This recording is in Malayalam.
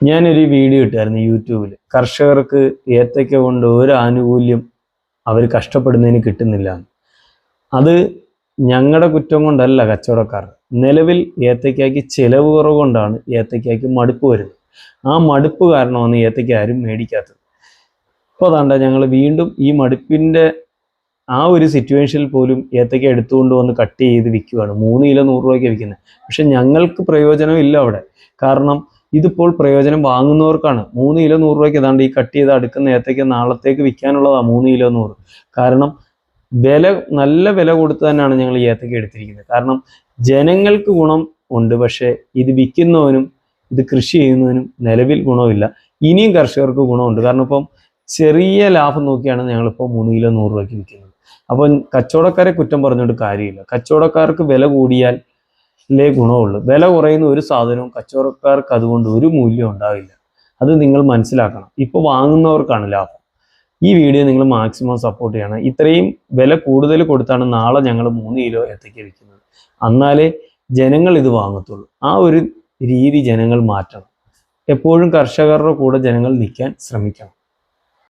ഞാനൊരു വീഡിയോ ഇട്ടായിരുന്നു യൂട്യൂബിൽ കർഷകർക്ക് ഏത്തയ്ക്ക കൊണ്ട് ഒരു ആനുകൂല്യം അവർ കഷ്ടപ്പെടുന്നതിന് കിട്ടുന്നില്ല അത് ഞങ്ങളുടെ കുറ്റം കൊണ്ടല്ല കച്ചവടക്കാർ. നിലവിൽ ഏത്തയ്ക്കായ്ക്ക് ചിലവ് കുറവുകൊണ്ടാണ് ഏത്തയ്ക്കായ്ക്ക് മടുപ്പ് വരുന്നത്. ആ മടുപ്പ് കാരണമാണ് ഏത്തയ്ക്ക ആരും മേടിക്കാത്തത്. ഇപ്പോൾ അതാണ്ട ഞങ്ങൾ വീണ്ടും ഈ മടുപ്പിന്റെ ആ ഒരു സിറ്റുവേഷനിൽ പോലും ഏത്തയ്ക്ക എടുത്തുകൊണ്ട് വന്ന് കട്ട് ചെയ്ത് വിൽക്കുകയാണ് മൂന്ന് കിലോ നൂറ് രൂപയ്ക്ക് വിൽക്കുന്നത് പക്ഷെ ഞങ്ങൾക്ക് പ്രയോജനമില്ല അവിടെ. കാരണം ഇതിപ്പോൾ പ്രയോജനം വാങ്ങുന്നവർക്കാണ്. മൂന്ന് കിലോ നൂറ് രൂപയ്ക്ക് ഏതാണ്ട് ഈ കട്ട് ചെയ്ത് അടുക്കുന്ന നേരത്തേക്ക് നാളത്തേക്ക് വിൽക്കാനുള്ളതാണ് മൂന്ന് കിലോ നൂറ്. കാരണം വില നല്ല വില കൊടുത്ത് തന്നെയാണ് ഞങ്ങൾ ഈ ഏത്തക്ക എടുത്തിരിക്കുന്നത്. കാരണം ജനങ്ങൾക്ക് ഗുണം ഉണ്ട് പക്ഷേ ഇത് വിൽക്കുന്നവനും ഇത് കൃഷി ചെയ്യുന്നതിനും നിലവിൽ ഗുണമില്ല. ഇനിയും കർഷകർക്ക് ഗുണമുണ്ട്. കാരണം ഇപ്പം ചെറിയ ലാഭം നോക്കിയാണ് ഞങ്ങളിപ്പോൾ മൂന്ന് കിലോ നൂറ് രൂപയ്ക്ക് വിൽക്കുന്നത്. അപ്പം കച്ചവടക്കാരെ കുറ്റം പറഞ്ഞുകൊണ്ട് കാര്യമില്ല. കച്ചവടക്കാർക്ക് വില കൂടിയാൽ ലേ ഗുണമുള്ളൂ. വില കുറയുന്ന ഒരു സാധനവും കച്ചവടക്കാർക്ക് അതുകൊണ്ട് ഒരു മൂല്യം ഉണ്ടാവില്ല. അത് നിങ്ങൾ മനസ്സിലാക്കണം. ഇപ്പോൾ വാങ്ങുന്നവർക്കാണ് ലാഭം. ഈ വീഡിയോ നിങ്ങൾ മാക്സിമം സപ്പോർട്ട് ചെയ്യണം. ഇത്രയും വില കൂടുതൽ കൊടുത്താണ് നാളെ ഞങ്ങൾ മൂന്ന് കിലോ ഏത്തയ്ക്ക വിൽക്കുന്നത്. എന്നാലേ ജനങ്ങൾ ഇത് വാങ്ങത്തുള്ളൂ. ആ ഒരു രീതി ജനങ്ങൾ മാറ്റണം. എപ്പോഴും കർഷകരുടെ കൂടെ ജനങ്ങൾ നിൽക്കാൻ ശ്രമിക്കണം.